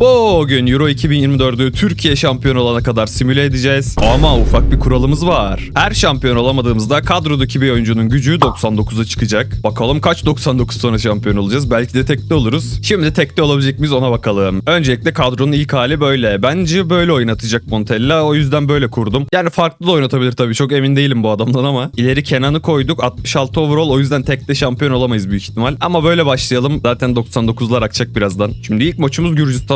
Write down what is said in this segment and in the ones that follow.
Bugün Euro 2024'ü Türkiye şampiyon olana kadar simüle edeceğiz. Ama ufak bir kuralımız var. Her şampiyon olamadığımızda kadrodaki bir oyuncunun gücü 99'a çıkacak. Bakalım kaç 99 sonra şampiyon olacağız. Belki de tekte oluruz. Şimdi tekte olabilecek miyiz ona bakalım. Öncelikle kadronun ilk hali böyle. Bence böyle oynatacak Montella. O yüzden böyle kurdum. Yani farklı da oynatabilir tabii. Çok emin değilim bu adamdan ama. İleri Kenan'ı koyduk. 66 overall. O yüzden tekte şampiyon olamayız büyük ihtimal. Ama böyle başlayalım. Zaten 99'lar akacak birazdan. Şimdi ilk maçımız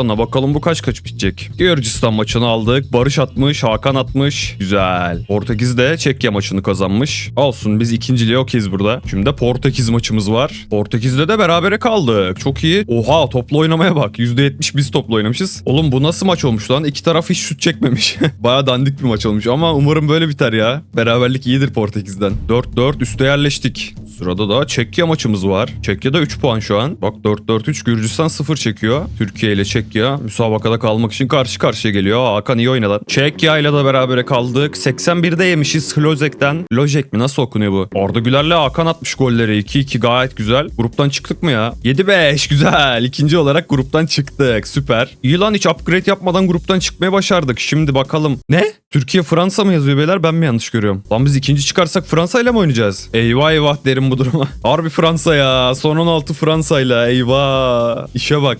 Gürcistan'la. Bakalım bu kaç kaç bitecek. Gürcistan maçını aldık. Barış atmış. Hakan atmış. Güzel. Portekiz de Çekya maçını kazanmış. Olsun biz ikinciliğe okeyiz burada. Şimdi de Portekiz maçımız var. Portekiz'le de berabere kaldık. Çok iyi. Oha toplu oynamaya bak. %70 biz toplu oynamışız. Oğlum bu nasıl maç olmuş lan? İki taraf hiç şut çekmemiş. Baya dandik bir maç olmuş ama umarım böyle biter ya. Beraberlik iyidir Portekiz'den. 4-4 üste yerleştik. Sırada da Çekya maçımız var. Çekya'da 3 puan şu an. Bak 4-4-3 Gürcistan 0 çekiyor. Türkiye ile Çekya müsabakada kalmak için karşı karşıya geliyor. Hakan iyi oynadı. Çekya ile de berabere kaldık. 81'de yemişiz Hlozek'ten. Lojek mi nasıl okunuyor bu? Arda Güler'le Hakan atmış golleri. 2-2 gayet güzel. Gruptan çıktık mı ya? 7-5 güzel. İkinci olarak gruptan çıktık. Süper. İyi lan hiç upgrade yapmadan gruptan çıkmaya başardık. Şimdi bakalım. Ne? Türkiye Fransa mı yazıyor beyler ben mi yanlış görüyorum? Lan biz ikinci çıkarsak Fransa ile mi oynayacağız? Eyvah eyvah derim bu duruma. Harbi Fransa ya. Son 16 Fransa ile eyvah. İşe bak.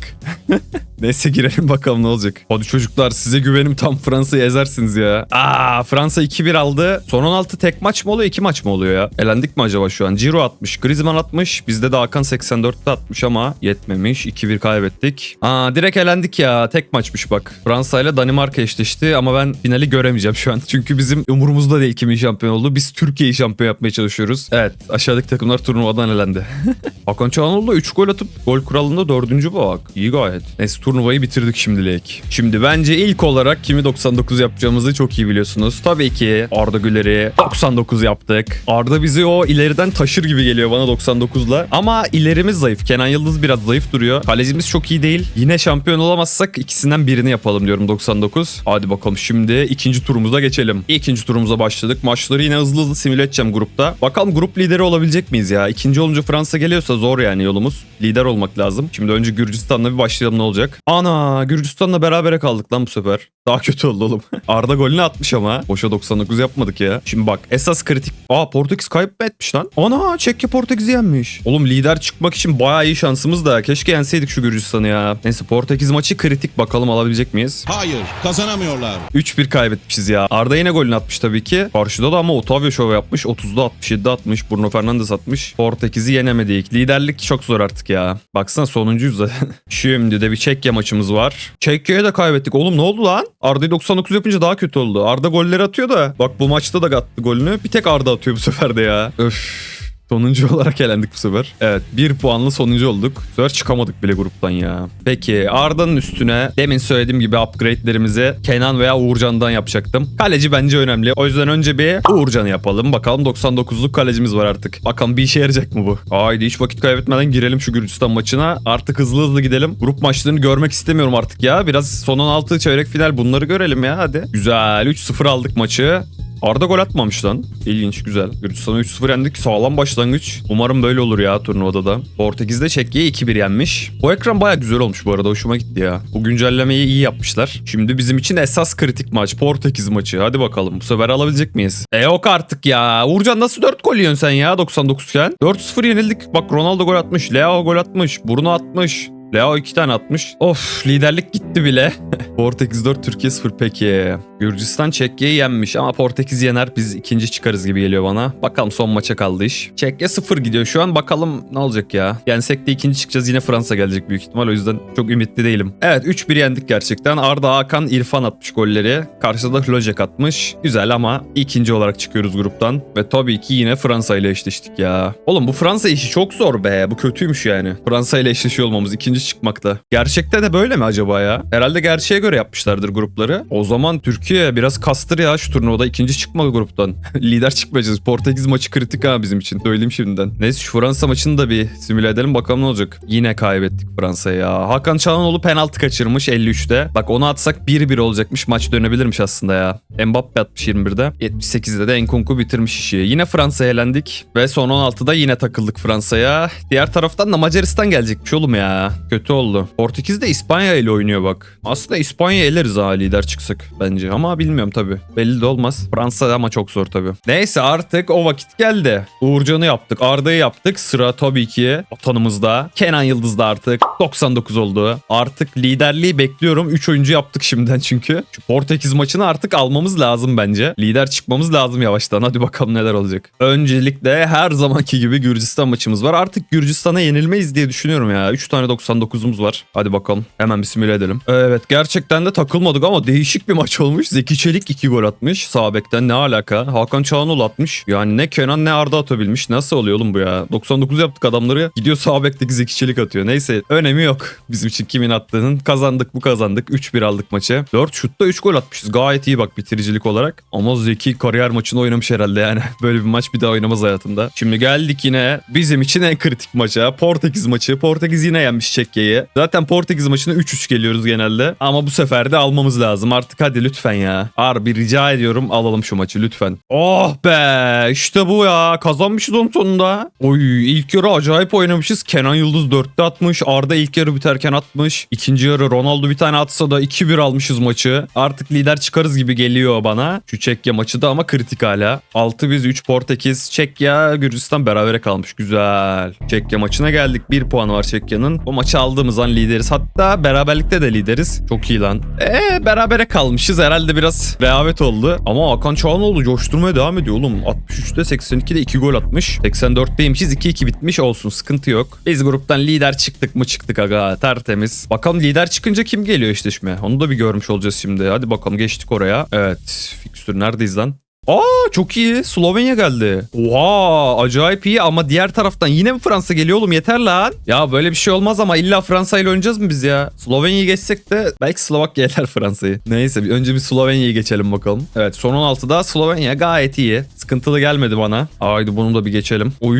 Neyse girelim bakalım ne olacak. Hadi çocuklar size güvenim tam Fransa'yı ezersiniz ya. Aa Fransa 2-1 aldı. Son 16 tek maç mı oluyor 2 maç mı oluyor ya? Elendik mi acaba şu an? Ciro atmış. Griezmann atmış. Bizde de Hakan 84'te atmış ama yetmemiş. 2-1 kaybettik. Aa direkt elendik ya. Tek maçmış bak. Fransa ile Danimarka eşleşti ama ben finali göremeyeceğim şu an. Çünkü bizim umurumuzda değil kimin şampiyon olduğu. Biz Türkiye'yi şampiyon yapmaya çalışıyoruz. Evet aşağıdaki takımlar turnuvadan elendi. Hakan Çağanoğlu 3 gol atıp gol kuralında 4. bak. İyi gayet. Neyse turnuvayı bitirdik şimdilik. Şimdi bence ilk olarak kimi 99 yapacağımızı çok iyi biliyorsunuz. Tabii ki Arda Güler'i 99 yaptık. Arda bizi o ileriden taşır gibi geliyor bana 99'la. Ama ilerimiz zayıf. Kenan Yıldız biraz zayıf duruyor. Kalecimiz çok iyi değil. Yine şampiyon olamazsak ikisinden birini yapalım diyorum 99. Hadi bakalım şimdi ikinci turumuza geçelim. İkinci turumuza başladık. Maçları yine hızlı hızlı simüle edeceğim grupta. Bakalım grup lideri olabilecek miyiz ya? İkinci olunca Fransa geliyorsa zor yani yolumuz. Lider olmak lazım. Şimdi önce Gürcistan'la bir başlayalım ne olacak? Ana Gürcistan'la berabere kaldık lan bu sefer. Daha kötü oldu oğlum. Arda golünü atmış ama. Boşa 99 yapmadık ya. Şimdi bak esas kritik. Aa Portekiz kaybetmiş lan. Ana Çekya Portekiz'i yenmiş. Oğlum lider çıkmak için bayağı iyi şansımız da. Keşke yenseydik şu Gürcistan'ı ya. Neyse Portekiz maçı kritik. Bakalım alabilecek miyiz? Hayır, kazanamıyorlar. 3-1 kaybetmişiz ya. Arda yine golünü atmış tabii ki. Karşıda da ama Otavio şov yapmış. 30'da 67'de atmış. Bruno Fernandes atmış. Portekiz'i yenemedik. Liderlik çok zor artık ya. Baksana sonuncuyuz zaten. Şimdi de bir Çekya maçımız var. Çekya'ya da kaybettik. Oğlum ne oldu lan? Arda'yı 99 yapınca daha kötü oldu. Arda golleri atıyor da. Bak bu maçta da attı golünü. Bir tek Arda atıyor bu sefer de ya. Öf. Sonuncu olarak elendik bu sefer. Evet bir puanlı sonuncu olduk. Bu sefer çıkamadık bile gruptan ya. Peki Arda'nın üstüne demin söylediğim gibi upgrade'lerimizi Kenan veya Uğurcan'dan yapacaktım. Kaleci bence önemli. O yüzden önce bir Uğurcan'ı yapalım. Bakalım 99'luk kalecimiz var artık. Bakalım bir işe yarayacak mı bu? Haydi hiç vakit kaybetmeden girelim şu Gürcistan maçına. Artık hızlı hızlı gidelim. Grup maçlarını görmek istemiyorum artık ya. Biraz son 16 çeyrek final bunları görelim ya hadi. Güzel 3-0 aldık maçı. Arda gol atmamış lan. İlginç güzel. Gürcistan'a 3-0 yendik. Sağlam başlangıç. Umarım böyle olur ya turnuvada da. Portekiz'de Çekya'yı 2-1 yenmiş. Bu ekran baya güzel olmuş bu arada. Hoşuma gitti ya. Bu güncellemeyi iyi yapmışlar. Şimdi bizim için esas kritik maç. Portekiz maçı. Hadi bakalım. Bu sefer alabilecek miyiz? E yok artık ya. Uğurcan nasıl 4 gol yiyorsun sen ya 99 iken? 4-0 yenildik. Bak Ronaldo gol atmış. Leo gol atmış. Bruno atmış. Leo iki tane atmış. Of liderlik gitti bile. Portekiz 4 Türkiye 0 peki. Gürcistan Çekya'yı yenmiş ama Portekiz yener biz ikinci çıkarız gibi geliyor bana. Bakalım son maça kaldı iş. Çekya 0 gidiyor şu an bakalım ne olacak ya. Yensek de ikinci çıkacağız yine Fransa gelecek büyük ihtimal o yüzden çok ümitli değilim. Evet 3-1 yendik gerçekten. Arda Hakan İrfan atmış golleri. Karşıda Hlojek atmış. Güzel ama ikinci olarak çıkıyoruz gruptan. Ve tabii ki yine Fransa ile eşleştik ya. Oğlum bu Fransa işi çok zor be. Bu kötüymüş yani. Fransa ile eşleşiyor olmamız ikinci çıkmakta. Gerçekte de böyle mi acaba ya? Herhalde gerçeğe göre yapmışlardır grupları. O zaman Türkiye biraz kastır ya şu turnuvada ikinci çıkma gruptan. Lider çıkmayacağız. Portekiz maçı kritik ha bizim için. Söyleyeyim şimdiden. Neyse şu Fransa maçını da bir simüle edelim bakalım ne olacak. Yine kaybettik Fransa'ya ya. Hakan Çalhanoğlu penaltı kaçırmış 53'te. Bak onu atsak 1-1 olacakmış. Maç dönebilirmiş aslında ya. Mbappe atmış 21'de. 78'de de Enkunku bitirmiş işi. Yine Fransa'ya elendik. Ve son 16'da yine takıldık Fransa'ya. Diğer taraftan da Macaristan gelecekmiş oğlum ya. Kötü oldu. Portekiz de İspanya ile oynuyor bak. Aslında İspanya eleriz ha lider çıksak bence. Ama bilmiyorum tabii. Belli de olmaz. Fransa ama çok zor tabii. Neyse artık o vakit geldi. Uğurcan'ı yaptık. Arda'yı yaptık. Sıra tabii ki vatanımızda. Kenan Yıldız da artık 99 oldu. Artık liderliği bekliyorum. 3 oyuncu yaptık şimdiden çünkü. Şu Portekiz maçını artık almamız lazım bence. Lider çıkmamız lazım yavaştan. Hadi bakalım neler olacak. Öncelikle her zamanki gibi Gürcistan maçımız var. Artık Gürcistan'a yenilmeyiz diye düşünüyorum ya. 3 tane 99'umuz var. Hadi bakalım. Hemen bir simüle edelim. Evet gerçekten de takılmadık ama değişik bir maç olmuş. Zeki Çelik 2 gol atmış. Sağ bekten ne alaka? Hakan Çağanoğlu atmış. Yani ne Kenan ne Arda atabilmiş. Nasıl oluyor oğlum bu ya? 99 yaptık adamları. Gidiyor sağ bekteki Zeki Çelik atıyor. Neyse önemi yok. Bizim için kimin attığının. Kazandık bu kazandık. 3-1 aldık maçı. 4 şutta 3 gol atmışız. Gayet iyi bak bitiricilik olarak. Ama Zeki kariyer maçını oynamış herhalde yani. Böyle bir maç bir daha oynamaz hayatında. Şimdi geldik yine bizim için en kritik maça. Portekiz maçı. Portekiz yine yenmiş Çekya'yı. Zaten Portekiz maçına 3-3 geliyoruz genelde. Ama bu sefer de almamız lazım. Artık hadi lütfen ya. Harbi rica ediyorum alalım şu maçı lütfen. Oh be işte bu ya. Kazanmışız onun sonunda. Oy ilk yarı acayip oynamışız. Kenan Yıldız 4'te atmış. Arda ilk yarı biterken atmış. İkinci yarı Ronaldo bir tane atsa da 2-1 almışız maçı. Artık lider çıkarız gibi geliyor bana. Şu Çekya maçı da ama kritik hala. 6 biz 3 Portekiz. Çekya Gürcistan berabere kalmış. Güzel. Çekya maçına geldik. 1 puan var Çekya'nın. O maçı aldığımız an lideriz. Hatta beraberlikte de lideriz. Çok iyi lan. Eee berabere kalmışız. Herhalde biraz rehavet oldu. Ama Hakan Çağanoğlu coşturmaya devam ediyor oğlum. 63'te 82'de 2 gol atmış. 84'teymişiz. 2-2 bitmiş olsun. Sıkıntı yok. Biz gruptan lider çıktık mı çıktık aga. Tertemiz. Bakalım lider çıkınca kim geliyor eşleşme? Onu da bir görmüş olacağız şimdi. Hadi bakalım geçtik oraya. Evet. Fikstür neredeyiz lan? Aa çok iyi. Slovenya geldi. Oha acayip iyi ama diğer taraftan yine mi Fransa geliyor oğlum yeter lan. Ya böyle bir şey olmaz ama illa Fransa ile oynayacağız mı biz ya? Slovenya'yı geçsek de belki Slovakya yeter Fransa'yı. Neyse bir önce bir Slovenya'yı geçelim bakalım. Evet son 16'da Slovenya gayet iyi. Sıkıntılı gelmedi bana. Haydi bunu da bir geçelim. Oy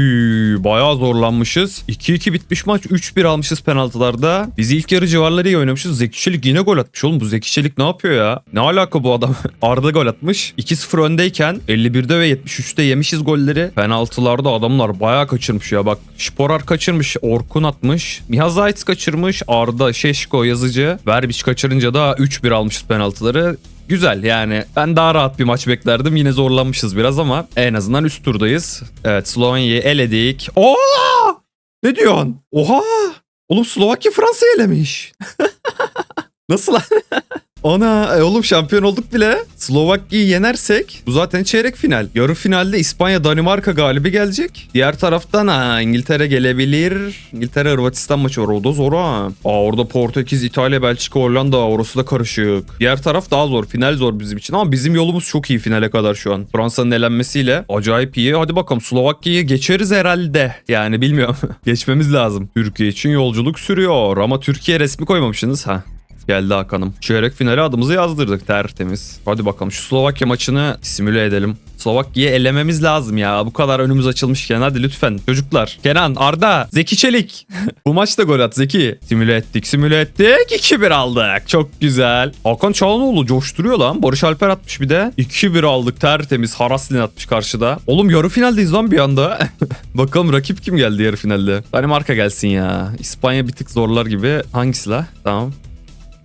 bayağı zorlanmışız. 2-2 bitmiş maç. 3-1 almışız penaltılarda. Biz ilk yarı civarları iyi oynamışız. Zeki Çelik yine gol atmış oğlum. Bu Zeki Çelik ne yapıyor ya? Ne alaka bu adam? Arda gol atmış. 2-0 öndeyken 51'de ve 73'te yemişiz golleri. Penaltılarda adamlar bayağı kaçırmış ya. Bak Sporar kaçırmış. Orkun atmış. Miha Zayt kaçırmış. Arda Şeşko yazıcı. Verbiç kaçırınca da 3-1 almışız penaltıları. Güzel yani ben daha rahat bir maç beklerdim. Yine zorlanmışız biraz ama en azından üst turdayız. Evet Slovenya'yı eledik. Oo! Ne diyorsun? Oha! Oğlum Slovakya Fransa'yı elemiş. Nasıl lan? Ana e oğlum şampiyon olduk bile. Slovakya'yı yenersek bu zaten çeyrek final. Yarı finalde İspanya Danimarka galibi gelecek. Diğer taraftan ha İngiltere gelebilir. İngiltere Hırvatistan maçı var. O da zor ha. Aa orada Portekiz, İtalya, Belçika, Hollanda orası da karışık. Diğer taraf daha zor. Final zor bizim için ama bizim yolumuz çok iyi finale kadar şu an. Fransa'nın elenmesiyle acayip iyi. Hadi bakalım Slovakya'yı geçeriz herhalde. Yani bilmiyorum. Geçmemiz lazım. Türkiye için yolculuk sürüyor ama Türkiye resmi koymamışsınız ha. Geldi Hakan'ım. Çeyrek finale adımızı yazdırdık tertemiz. Hadi bakalım şu Slovakya maçını simüle edelim. Slovakya'yı elememiz lazım ya. Bu kadar önümüz açılmışken hadi lütfen. Çocuklar. Kenan, Arda, Zeki Çelik. Bu maçta gol at Zeki. Simüle ettik, simüle ettik. 2-1 aldık. Çok güzel. Hakan Çağlanoğlu coşturuyor lan. Barış Alper atmış bir de. 2-1 aldık tertemiz. Haraslin atmış karşıda. Oğlum yarı finaldeyiz lan bir anda. Bakalım rakip kim geldi yarı finalde. Danimarka gelsin ya. İspanya bir tık zorlar gibi. Hangisi la? Tamam.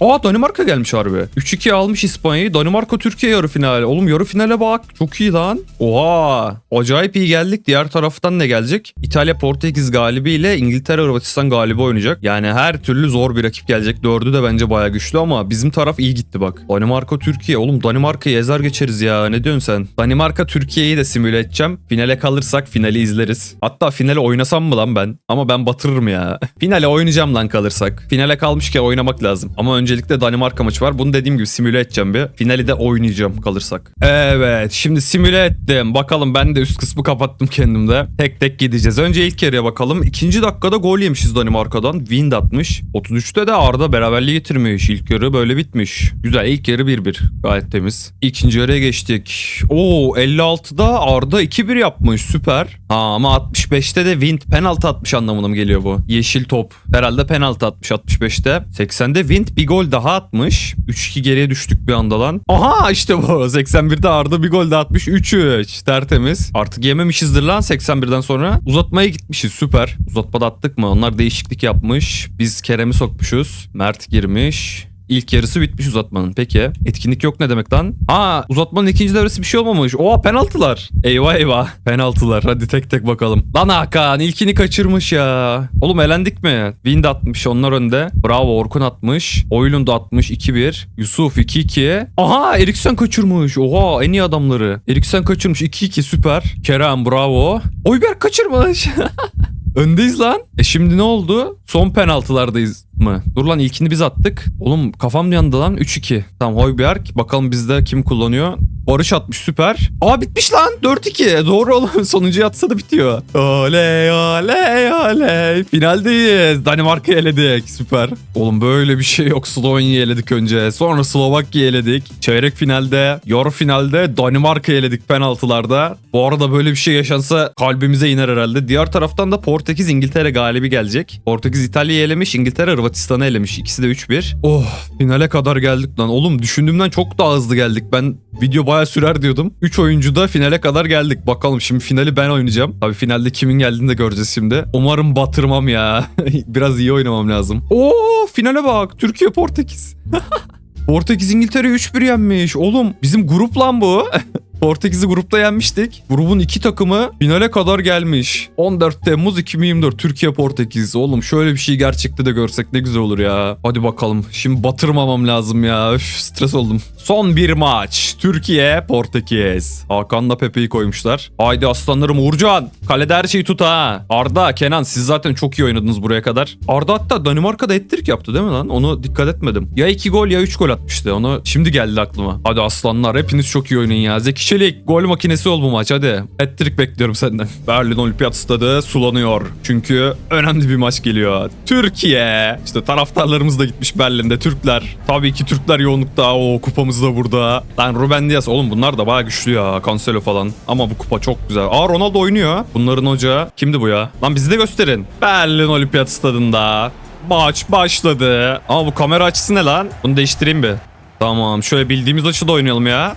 Aa Danimarka gelmiş harbi. 3-2 almış İspanya'yı. Danimarka Türkiye yarı finali. Oğlum yarı finale bak. Çok iyi lan. Oha. Acayip iyi geldik. Diğer taraftan ne gelecek? İtalya Portekiz galibiyle İngiltere Hırvatistan galibi oynayacak. Yani her türlü zor bir rakip gelecek. Dördü de bence baya güçlü ama bizim taraf iyi gitti bak. Danimarka Türkiye. Oğlum Danimarka'yı ezer geçeriz ya. Ne diyorsun sen? Danimarka Türkiye'yi de simüle edeceğim. Finale kalırsak finali izleriz. Hatta finale oynasam mı lan ben? Ama ben batırırım ya. finale oynayacağım lan kalırsak. Finale kalmışken oynamak lazım. Ama önce Öncelikle Danimarka maçı var. Bunu dediğim gibi simüle edeceğim bir. Finali de oynayacağım kalırsak. Evet şimdi simüle ettim. Bakalım ben de üst kısmı kapattım kendimde. Tek tek gideceğiz. Önce ilk yarıya bakalım. İkinci dakikada gol yemişiz Danimarka'dan. Wind atmış. 33'te de Arda beraberliği getirmiş. İlk yarı böyle bitmiş. Güzel ilk yarı 1-1. Gayet temiz. İkinci yarıya geçtik. Oo 56'da Arda 2-1 yapmış. Süper. Ha, ama 65'te de Wind penaltı atmış anlamına mı geliyor bu? Yeşil top. Herhalde penaltı atmış 65'te. 80'de Wind bir gol daha atmış. 3-2 geriye düştük bir anda lan. Aha işte bu. 81'de Arda bir gol daha atmış. 3-3. Tertemiz. Artık yememişizdir lan 81'den sonra. Uzatmaya gitmişiz. Süper. Uzatmada attık mı? Onlar değişiklik yapmış. Biz Kerem'i sokmuşuz. Mert girmiş. İlk yarısı bitmiş uzatmanın. Peki. Etkinlik yok ne demek lan? Aa uzatmanın ikinci devresi bir şey olmamış. Oha penaltılar. Eyvah eyvah. Penaltılar. Hadi tek tek bakalım. Lan Hakan ilkini kaçırmış ya. Oğlum elendik mi? Wind atmış onlar önde. Bravo Orkun atmış. Oylund atmış 2-1. Yusuf 2-2. Aha Eriksen kaçırmış. Oha en iyi adamları. Eriksen kaçırmış 2-2 süper. Kerem bravo. Oyberk kaçırmış. Öndeyiz lan. E şimdi ne oldu? Son penaltılardayız mı? Dur lan ilkini biz attık. Oğlum kafam yandı lan 3-2. Tamam Hoiberg. Bakalım bizde kim kullanıyor? Barış atmış süper. Aa bitmiş lan 4-2. Doğru oğlum sonuncuyu atsa da bitiyor. Oley oley oley. Finaldeyiz. Danimarka'yı eledik. Süper. Oğlum böyle bir şey yok. Slovanya'yı eledik önce. Sonra Slovakya'yı eledik. Çeyrek finalde, yarı finalde Danimarka'yı eledik penaltılarda. Bu arada böyle bir şey yaşansa kalbimize iner herhalde. Diğer taraftan da Portekiz İngiltere galibi gelecek. Portekiz İtalya'yı elemiş, İngiltere Hırvatistan'ı elemiş. İkisi de 3-1. Oh finale kadar geldik lan. Oğlum düşündüğümden çok daha hızlı geldik. Ben video baya sürer diyordum. 3 oyuncu da finale kadar geldik. Bakalım şimdi finali ben oynayacağım. Tabii finalde kimin geldiğini de göreceğiz şimdi. Umarım batırmam ya. Biraz iyi oynamam lazım. Oo finale bak. Türkiye Portekiz. Portekiz İngiltere 3-1 yenmiş. Oğlum bizim grup lan bu. Portekiz'i grupta yenmiştik. Grubun iki takımı finale kadar gelmiş. 14 Temmuz 2024 Türkiye Portekiz. Oğlum şöyle bir şey gerçekte de görsek ne güzel olur ya. Hadi bakalım. Şimdi batırmamam lazım ya. Üf, stres oldum. Son bir maç. Türkiye Portekiz. Hakan'la Pepe'yi koymuşlar. Haydi aslanlarım Uğurcan. Kalede her şeyi tut ha. Arda, Kenan siz zaten çok iyi oynadınız buraya kadar. Arda hatta Danimarka'da ettirik yaptı değil mi lan? Onu dikkat etmedim. Ya 2 gol ya 3 gol atmıştı. Onu şimdi geldi aklıma. Hadi aslanlar hepiniz çok iyi oynayın ya. Zeki Çelik gol makinesi ol bu maç hadi. Ettirik bekliyorum senden. Berlin Olimpiyat Stadı sulanıyor. Çünkü önemli bir maç geliyor. Türkiye. İşte taraftarlarımız da gitmiş Berlin'de. Türkler. Tabii ki Türkler yoğunlukta. O kupamız da burada. Lan Ruben Dias. Oğlum bunlar da baya güçlü ya. Cancelo falan. Ama bu kupa çok güzel. Aa Ronaldo oynuyor. Bunların hoca. Kimdi bu ya? Lan bizi de gösterin. Berlin Olimpiyat Stadı'nda. Maç başladı. Ama bu kamera açısı ne lan? Bunu değiştireyim bir. Tamam şöyle bildiğimiz açıda oynayalım ya.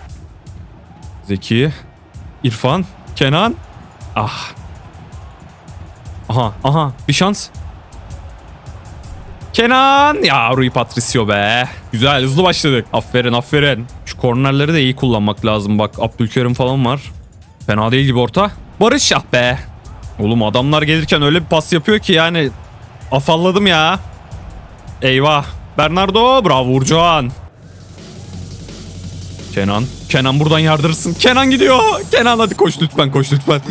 Zeki. İrfan. Kenan. Ah. Aha aha bir şans. Kenan. Ya Rui Patricio be. Güzel hızlı başladık. Aferin aferin. Şu kornerleri de iyi kullanmak lazım. Bak Abdülkerim falan var. Fena değil gibi orta. Barış ah be. Oğlum adamlar gelirken öyle bir pas yapıyor ki yani afalladım ya. Eyvah. Bernardo bravo Uğurcan. Kenan. Kenan buradan yardırırsın. Kenan gidiyor. Kenan hadi koş lütfen koş lütfen.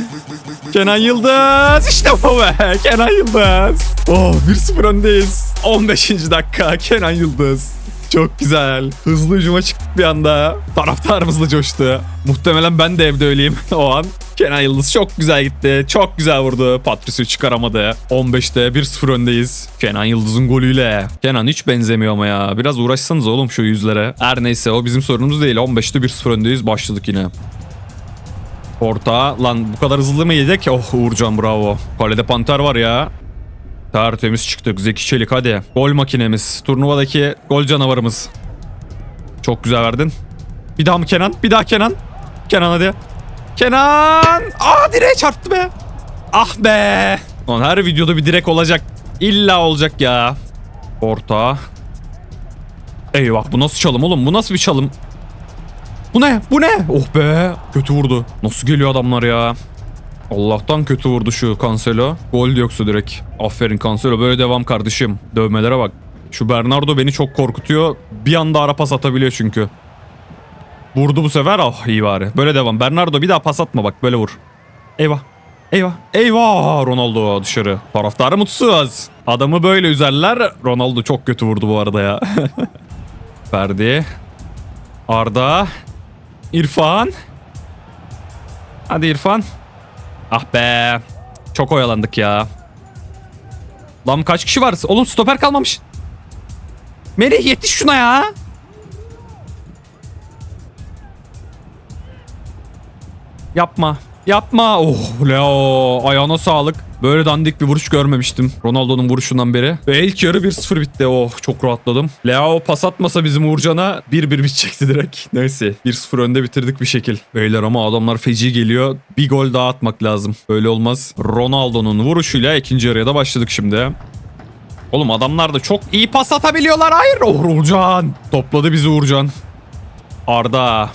Kenan Yıldız. İşte bu be. Kenan Yıldız. Oh 1-0 öndeyiz. 15. dakika Kenan Yıldız. Çok güzel. Hızlı hücuma çıktık bir anda. Taraftarımız da coştu. Muhtemelen ben de evde öyleyim o an. Kenan Yıldız çok güzel gitti. Çok güzel vurdu. Patricio çıkaramadı. 15'te 1-0 öndeyiz. Kenan Yıldız'ın golüyle. Kenan hiç benzemiyor ama ya. Biraz uğraşsanız oğlum şu yüzlere. Her neyse o bizim sorunumuz değil. 15'te 1-0 öndeyiz. Başladık yine. Orta. Lan bu kadar hızlı mı yedik? Oh Uğurcan bravo. Kalede panter var ya. Tertemiz çıktık. Zeki Çelik hadi. Gol makinemiz. Turnuvadaki gol canavarımız. Çok güzel verdin. Bir daha mı Kenan? Bir daha Kenan. Kenan hadi. Kenan! Aa direğe çarptı be. Ah be. Lan her videoda bir direk olacak. İlla olacak ya. Orta. Eyvah bu nasıl çalım oğlum? Bu nasıl bir çalım? Bu ne? Bu ne? Oh be. Kötü vurdu. Nasıl geliyor adamlar ya? Allah'tan kötü vurdu şu Cancelo. Gol yoksa direkt. Aferin Cancelo böyle devam kardeşim. Dövmelere bak. Şu Bernardo beni çok korkutuyor. Bir anda ara pas atabiliyor çünkü. Vurdu bu sefer. Ah iyi bari. Böyle devam. Bernardo bir daha pas atma bak böyle vur. Eyvah. Eyvah. Eyvah. Ronaldo dışarı. Taraftarı mutsuz. Adamı böyle üzerler. Ronaldo çok kötü vurdu bu arada ya. Ferdi. Arda. İrfan. Hadi İrfan. Ah be. Çok oyalandık ya. Lan kaç kişi var? Oğlum stoper kalmamış. Merih yetiş şuna ya. Yapma. Yapma. Oh Leo. Ayağına sağlık. Böyle dandik bir vuruş görmemiştim. Ronaldo'nun vuruşundan beri. Ve ilk yarı 1-0 bitti. Oh çok rahatladım. Leo pas atmasa bizim Uğurcan'a 1-1 bitecekti direkt. Neyse 1-0 önde bitirdik bir şekil. Beyler ama adamlar feci geliyor. Bir gol daha atmak lazım. Böyle olmaz. Ronaldo'nun vuruşuyla ikinci yarıya da başladık şimdi. Oğlum adamlar da çok iyi pas atabiliyorlar. Hayır. Oh Uğurcan. Topladı bizi Uğurcan. Arda.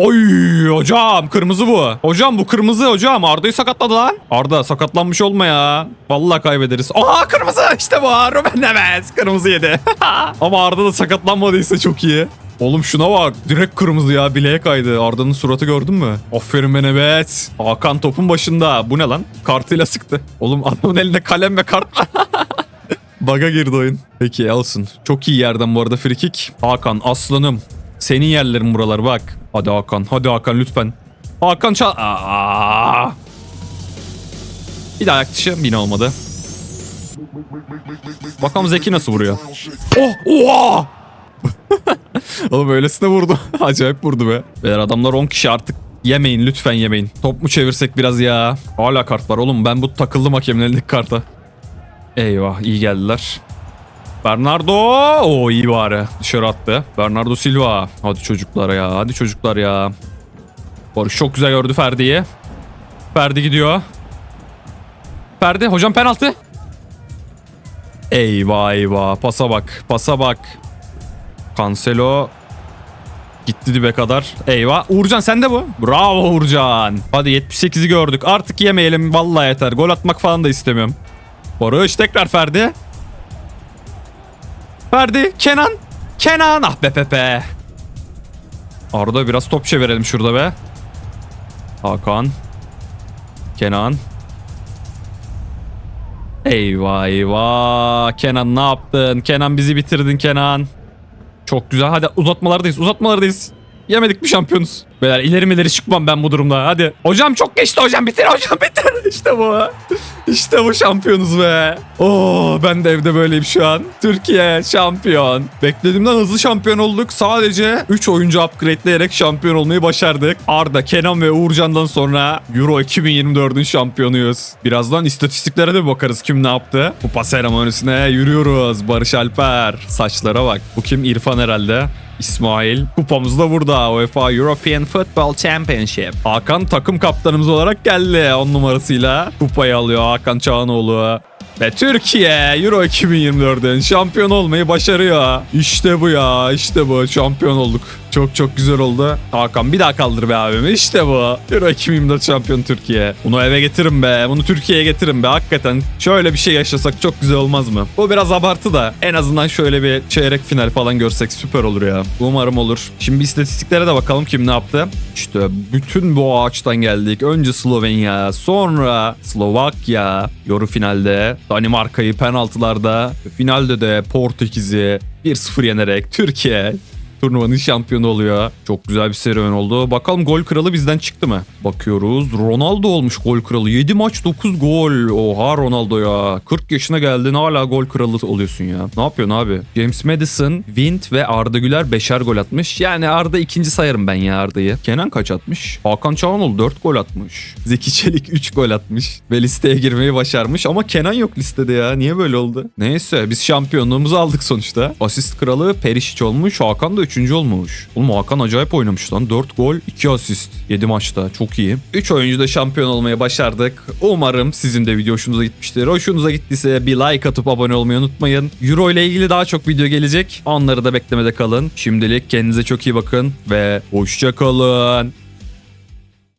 Oy hocam kırmızı bu. Hocam bu kırmızı hocam. Arda'yı sakatladı lan. Arda sakatlanmış olma ya. Vallahi kaybederiz. Aa kırmızı işte bu. Ruben Neves kırmızı yedi. Ama Arda da sakatlanmadıysa çok iyi. Oğlum şuna bak. Direkt kırmızı ya. Bileğe kaydı. Arda'nın suratı gördün mü? Aferin be Neves. Hakan topun başında. Bu ne lan? Kartıyla sıktı. Oğlum adamın elinde kalem ve kart. Baga girdi oyun. Peki olsun. Çok iyi yerden bu arada frikik. Hakan aslanım. Senin yerlerin buralar bak. Hadi Hakan. Hadi Hakan lütfen. Hakan çal... Aa! Bir daha ayak dışı. Olmadı. Bakalım Zeki nasıl vuruyor. Oh! Oha! Oğlum öylesine vurdu. Acayip vurdu be. Beyler adamlar 10 kişi artık yemeyin lütfen yemeyin. Top mu çevirsek biraz ya? Hala kart var oğlum. Ben bu takıldım hakemin elindeki karta. Eyvah iyi geldiler. Bernardo. O iyi bari. Dışarı attı. Bernardo Silva. Hadi çocuklar ya. Hadi çocuklar ya. Barış çok güzel gördü Ferdi'yi. Ferdi gidiyor. Ferdi hocam penaltı. Eyvah eyvah. Pasa bak. Pasa bak. Cancelo. Gitti dibe kadar. Eyvah. Uğurcan sende bu. Bravo Uğurcan. Hadi 78'i gördük. Artık yemeyelim. Vallahi yeter. Gol atmak falan da istemiyorum. Barış tekrar Ferdi. Ferdi, Kenan. Kenan. Ah be Pepe. Arada biraz top çevirelim şurada be. Hakan. Kenan. Eyvah eyvah. Kenan ne yaptın? Kenan bizi bitirdin Kenan. Çok güzel. Hadi uzatmalardayız. Uzatmalardayız. Yemedik mi şampiyonuz? Beyler ileri ileri çıkmam ben bu durumda. Hadi. Hocam çok geçti hocam. Bitir hocam bitir. İşte bu. İşte bu şampiyonuz be. Oo ben de evde böyleyim şu an. Türkiye şampiyon. Beklediğimden hızlı şampiyon olduk. Sadece 3 oyuncu upgradeleyerek şampiyon olmayı başardık. Arda, Kenan ve Uğurcan'dan sonra Euro 2024'ün şampiyonuyuz. Birazdan istatistiklere de bakarız kim ne yaptı. Kupa seremonisine yürüyoruz. Barış Alper. Saçlara bak. Bu kim? İrfan herhalde. İsmail. Kupamız da burada. UEFA European Football Championship. Hakan takım kaptanımız olarak geldi 10 numarasıyla. Kupayı alıyor Hakan Çağanoğlu. Ve Türkiye Euro 2024'ün şampiyon olmayı başarıyor. İşte bu ya işte bu şampiyon olduk. Çok çok güzel oldu. Hakan bir daha kaldır be abim. İşte bu. Euro 2024 şampiyon Türkiye. Bunu eve getirin be. Bunu Türkiye'ye getirin be. Hakikaten şöyle bir şey yaşasak çok güzel olmaz mı? Bu biraz abartı da en azından şöyle bir çeyrek final falan görsek süper olur ya. Umarım olur. Şimdi istatistiklere de bakalım kim ne yaptı. İşte bütün bu ağaçtan geldik. Önce Slovenya, sonra Slovakya, Euro finalde, Danimarka'yı penaltılarda, finalde de Portekiz'i 1-0 yenerek Türkiye turnuvanın şampiyonu oluyor. Çok güzel bir serüven oldu. Bakalım gol kralı bizden çıktı mı? Bakıyoruz. Ronaldo olmuş gol kralı. 7 maç 9 gol. Oha Ronaldo ya. 40 yaşına geldin hala gol kralı oluyorsun ya. Ne yapıyorsun abi? James Madison, Vint ve Arda Güler beşer gol atmış. Yani Arda ikinci sayarım ben ya Arda'yı. Kenan kaç atmış? Hakan Çağanoğlu 4 gol atmış. Zeki Çelik 3 gol atmış. Ve listeye girmeyi başarmış. Ama Kenan yok listede ya. Niye böyle oldu? Neyse biz şampiyonluğumuzu aldık sonuçta. Asist kralı Perisic olmuş. Hakan da 3. olmuş. Oğlum Hakan acayip oynamış lan. 4 gol 2 asist. 7 maçta. Çok iyi. 3 oyuncu da şampiyon olmayı başardık. Umarım sizin de video hoşunuza gitmiştir. Hoşunuza gittiyse bir like atıp abone olmayı unutmayın. Euro ile ilgili daha çok video gelecek. Onları da beklemede kalın. Şimdilik kendinize çok iyi bakın ve hoşça kalın.